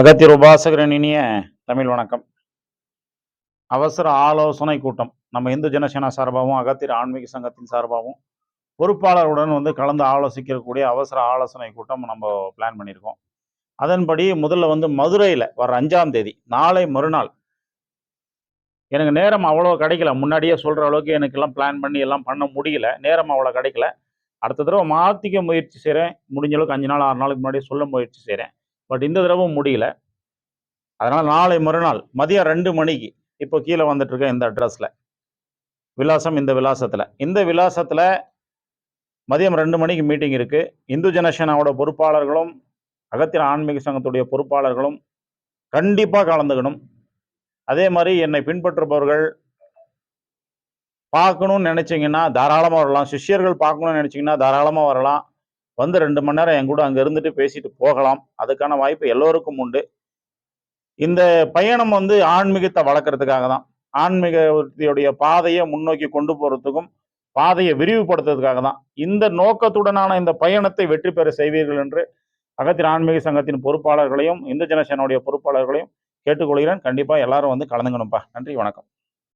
அகத்தியர் உபாசகரின் இனிய தமிழ் வணக்கம். அவசர ஆலோசனை கூட்டம். நம்ம இந்து ஜனசேனா சார்பாகவும் அகத்தியர் ஆன்மீக சங்கத்தின் சார்பாகவும் பொறுப்பாளருடன் வந்து கலந்து ஆலோசிக்கக்கூடிய அவசர ஆலோசனை கூட்டம் நம்ம பிளான் பண்ணியிருக்கோம். அதன்படி முதல்ல வந்து மதுரையில் வர அஞ்சாம் தேதி நாளை மறுநாள். எனக்கு நேரம் அவ்வளோ கிடைக்கல. முன்னாடியே சொல்கிற அளவுக்கு எனக்கெல்லாம் பிளான் பண்ணி எல்லாம் பண்ண முடியல. நேரம் அவ்வளோ கிடைக்கல. அடுத்த தடவை மாற்றிக்க முயற்சி செய்கிறேன் முடிஞ்ச அளவுக்கு அஞ்சு நாள் ஆறு நாளுக்கு முன்னாடியே சொல்ல முயற்சி செய்கிறேன் பட் இந்த தடவை முடியல. அதனால் நாளை மறுநாள் மதியம் ரெண்டு மணிக்கு இப்போ கீழே வந்துட்டு இந்த அட்ரஸில். விலாசம் இந்த விலாசத்தில். இந்த விலாசத்தில் மதியம் ரெண்டு மணிக்கு மீட்டிங் இருக்குது இந்து ஜனசேனாவோட பொறுப்பாளர்களும் அகத்திய ஆன்மீக சங்கத்துடைய பொறுப்பாளர்களும் கண்டிப்பாக கலந்துக்கணும். அதே மாதிரி என்னை பின்பற்றுபவர்கள் பார்க்கணும்னு நினச்சிங்கன்னா தாராளமாக வரலாம். சிஷ்யர்கள் பார்க்கணும்னு நினச்சிங்கன்னா தாராளமாக வரலாம். வந்து ரெண்டு மணி நேரம் என் கூட அங்கே இருந்துட்டு பேசிட்டு போகலாம். அதுக்கான வாய்ப்பு எல்லோருக்கும் உண்டு. இந்த பயணம் வந்து ஆன்மீகத்தை வளர்க்குறதுக்காக தான். ஆன்மீகத்தையுடைய பாதையை முன்னோக்கி கொண்டு போகிறதுக்கும் பாதையை விரிவுபடுத்துறதுக்காக தான். இந்த நோக்கத்துடனான இந்த பயணத்தை வெற்றி பெற செய்வீர்கள் என்று அகத்தின் ஆன்மீக சங்கத்தின் பொறுப்பாளர்களையும் இந்து ஜனசேனாவுடைய பொறுப்பாளர்களையும் கேட்டுக்கொள்கிறேன். கண்டிப்பாக எல்லாரும் வந்து கலந்துக்கணும்ப்பா நன்றி வணக்கம்.